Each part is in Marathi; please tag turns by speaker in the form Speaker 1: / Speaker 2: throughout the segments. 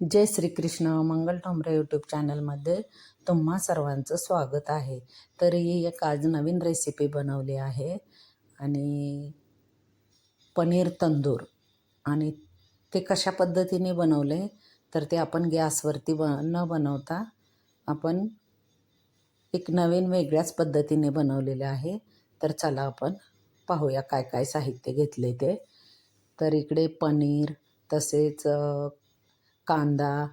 Speaker 1: जय श्रीकृष्ण मंगल ठोंबरे यूट्यूब चॅनलमध्ये तुम्हा सर्वांचं स्वागत आहे. तर ही एक आज नवीन रेसिपी बनवली आहे आणि पनीर तंदूर. आणि ते कशा पद्धतीने बनवले तर ते आपण गॅसवरती ब न बनवता आपण एक नवीन वेगळ्याच पद्धतीने बनवलेले आहे. तर चला आपण पाहूया काय काय साहित्य घेतले ते. तर इकडे पनीर तसेच कांदा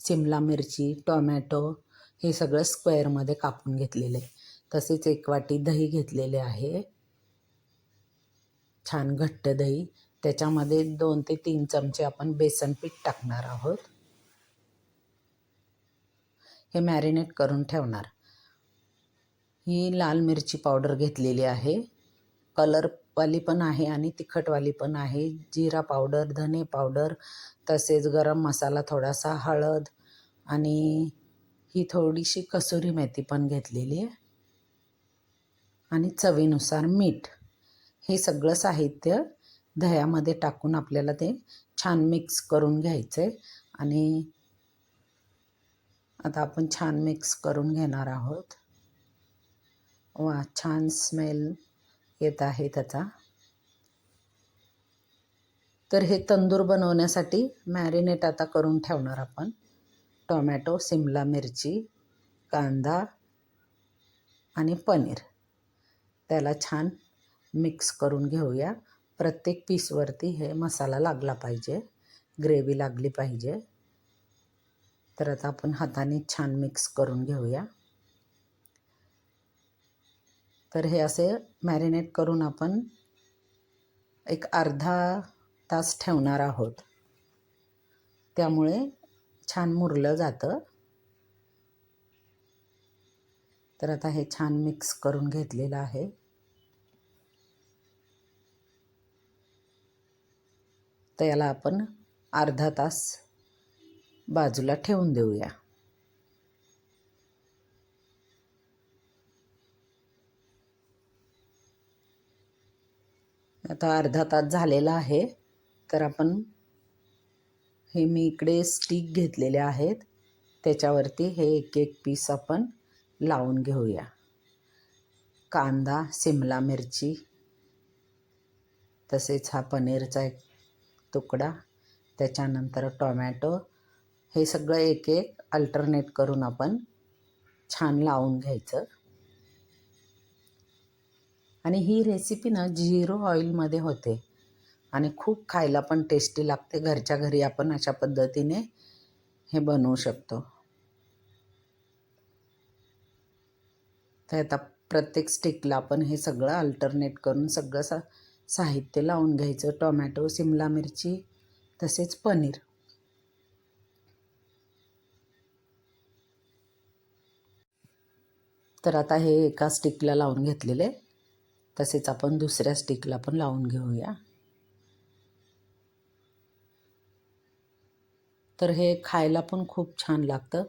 Speaker 1: सिमला मिरची टोमॅटो हे सगळं स्क्वेअरमध्ये कापून घेतलेले. तसेच एक वाटी दही घेतलेले आहे. छान घट्ट दही. त्याच्यामध्ये दोन ते तीन चमचे आपण बेसन पीठ टाकणार आहोत. हे मॅरिनेट करून ठेवणार. ही लाल मिरची पावडर घेतलेली आहे. कलर वाली पण आहे आणि तिखटवाली पण आहे. जिरा पावडर धने पावडर तसेच गरम मसाला थोडासा हळद आणि ही थोडीशी कसुरी मेथी पण घेतलेली आहे. आणि चवीनुसार मीठ. हे सगळं साहित्य दह्यामध्ये टाकून आपल्याला ते छान मिक्स करून घ्यायचं आहे आणि आता आपण छान मिक्स करून घेणार आहोत. वा छान स्मेल. येत आहे त्याचा. तर हे तंदूर बनवण्यासाठी मॅरिनेट आता करून ठेवणार आपण. टोमॅटो सिमला मिरची कांदा आणि पनीर. त्याला छान मिक्स करून घेऊया. प्रत्येक पीसवरती हे मसाला लागला पाहिजे. ग्रेव्ही लागली पाहिजे. तर आता आपण हाताने छान मिक्स करून घेऊया. तर हे असे मॅरिनेट करून आपण एक अर्धा तास ठेवणार आहोत. त्यामुळे छान मुरलं जातं. तर आता हे छान मिक्स करून घेतलेलं आहे. तर याला आपण अर्धा तास बाजूला ठेवून देऊया. आता अर्धा तास झालेला आहे. तर आपण हे मी इकडे स्टिक घेतलेले आहेत. त्याच्यावरती हे एक एक पीस आपण लावून घेऊया. कांदा सिमला मिरची तसेच हा पनीरचा एक तुकडा त्याच्यानंतर टोमॅटो हे सगळं एक एक अल्टरनेट करून आपण छान लावून घ्यायचं. आणि ही रेसिपी ना झिरो ऑइलमध्ये होते. आणि खूप खायला पण टेस्टी लागते. घरच्या घरी आपण अशा पद्धतीने हे बनवू शकतो. तर आता प्रत्येक स्टिकला आपण हे सगळं अल्टरनेट करून सगळं सा साहित्य लावून घ्यायचं. टोमॅटो सिमला मिरची तसेच पनीर. तर आता हे एका स्टिकला लावून घेतलेले. तसेच आपण दुसऱ्या स्टिकला पण लावून घेऊया. तर हे खायला पण खूप छान लागतं.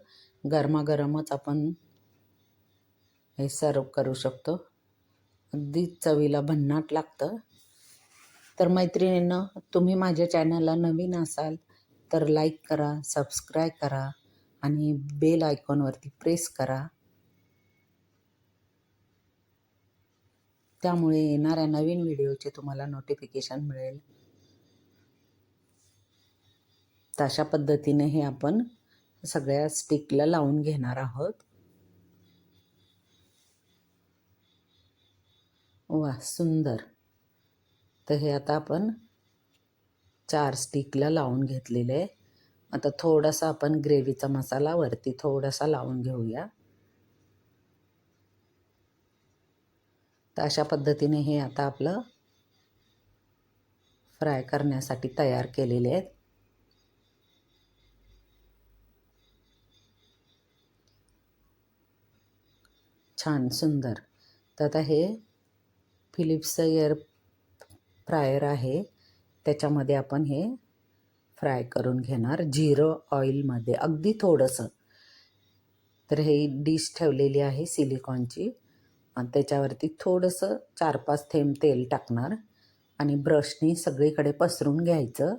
Speaker 1: गरमागरमच आपण हे सर्व करू शकतो. अगदी चवीला भन्नाट लागतं. तर मैत्रिणींना तुम्ही माझ्या चॅनलला नवीन असाल तर लाईक करा सबस्क्राईब करा आणि बेल आयकॉनवरती प्रेस करा. त्यामुळे येणाऱ्या नवीन व्हिडिओचे तुम्हाला नोटिफिकेशन मिळेल. तर अशा पद्धतीने हे आपण सगळ्या स्टिकला लावून घेणार आहोत. वा सुंदर. तर हे आता आपण चार स्टिकला लावून घेतलेले आहे. आता थोडासा आपण ग्रेव्हीचा मसाला वरती थोडासा लावून घेऊया. तर अशा पद्धतीने हे आता आपलं फ्राय करण्यासाठी तयार केलेले आहेत. छान सुंदर. तर आता हे फिलिप्सचं एअर फ्रायर आहे. त्याच्यामध्ये आपण हे फ्राय करून घेणार. जिरं ऑइलमध्ये अगदी थोडंसं. तर हे डिश ठेवलेली आहे सिलिकॉनची. आणि त्याच्यावरती थोडंसं चार पाच थेंब तेल टाकणार आणि ब्रशनी सगळीकडे पसरून घ्यायचं.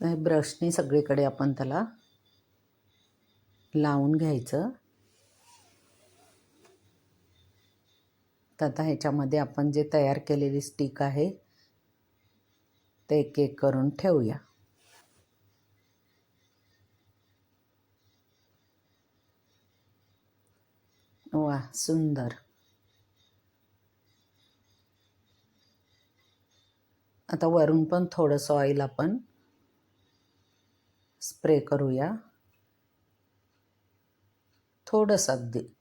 Speaker 1: ब्रशनी सगळीकडे आपण त्याला लावून घ्यायचं. तर आता ह्याच्यामध्ये आपण जे तयार केलेली स्टिक आहे ते एक एक करून ठेवूया. वा सुंदर. आता वरून पण थोडंसं ऑइल आपण स्प्रे करूया. थोडंसं अगदी.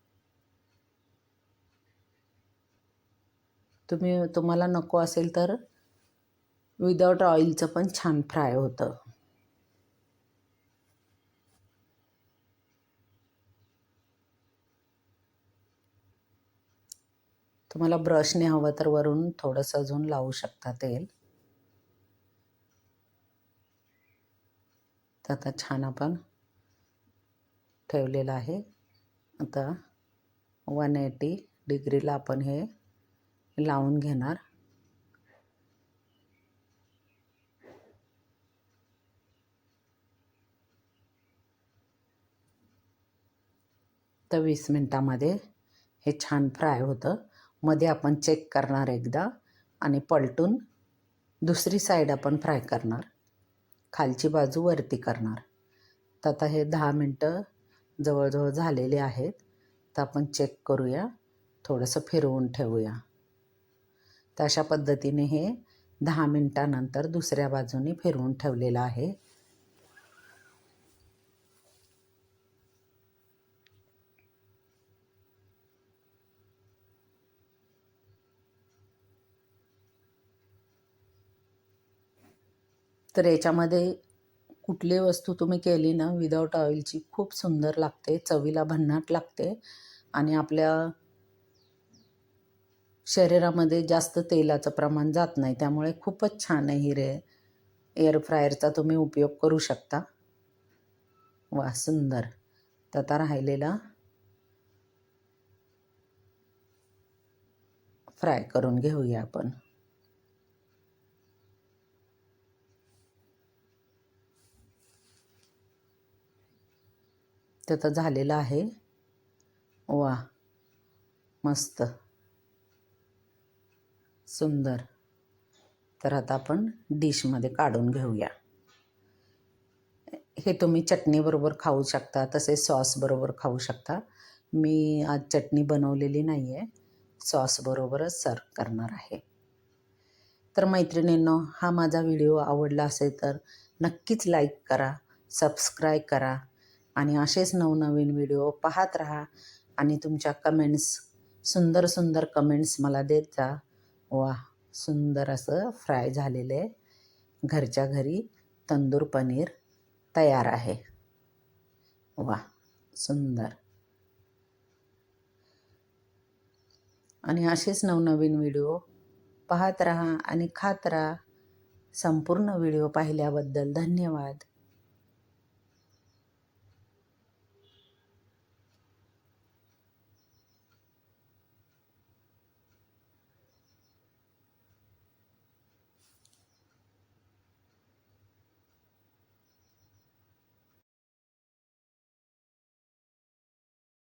Speaker 1: तुम्ही तुम्हाला नको असेल तर विदाउट ऑइलचं पण छान फ्राय होतं. तुम्हाला ब्रशने हवं तर वरून थोडंसं अजून लावू शकता तेल. तर आता छान आपण ठेवलेलं आहे. आता वन एटी डिग्रीला आपण हे लावून घेणार. तर वीस मिनटामध्ये हे छान फ्राय होतं. मध्ये आपण चेक करणार एकदा आणि पलटून दुसरी साईड आपण फ्राय करणार. खालची बाजू वरती करणार. तर आता हे दहा मिनटं जवळजवळ झालेले आहेत. तर आपण चेक करूया. थोडंसं फिरवून ठेवूया. तर अशा पद्धतीने हे दहा मिनटानंतर दुसऱ्या बाजूने फिरवून ठेवलेलं आहे. तर याच्यामध्ये कुठली वस्तू तुम्ही केली ना विदाऊट ऑइलची खूप सुंदर लागते चवीला भन्नाट लागते आणि आपल्या शरीरामध्ये जास्त तेलाचं प्रमाण जात नाही त्यामुळे खूपच छान आहे ही रे एअर फ्रायरचा तुम्ही उपयोग करू शकता. वा सुंदर. तर आता राहिलेला फ्राय करून घेऊया आपण. ते तर झालेलं आहे. वा मस्त. सुंदर. तर आता आपण डिशमध्ये काढून घेऊया. हे तुम्ही चटणीबरोबर खाऊ शकता तसेच सॉसबरोबर खाऊ शकता. मी आज चटणी बनवलेली नाही आहे सॉसबरोबरच सर्व करणार आहे. तर मैत्रिणींनो हा माझा व्हिडिओ आवडला असेल तर नक्कीच लाईक करा सबस्क्राईब करा. आणि असेच नवनवीन व्हिडिओ पाहत राहा आणि तुमच्या कमेंट्स सुंदर सुंदर कमेंट्स मला देत. जा वा सुंदर असं फ्राय झालेले घरच्या घरी तंदूर पनीर तयार आहे. वा सुंदर. आणि असेच नवनवीन व्हिडिओ पाहत राहा आणि खात राहा. संपूर्ण व्हिडिओ पाहिल्याबद्दल धन्यवाद.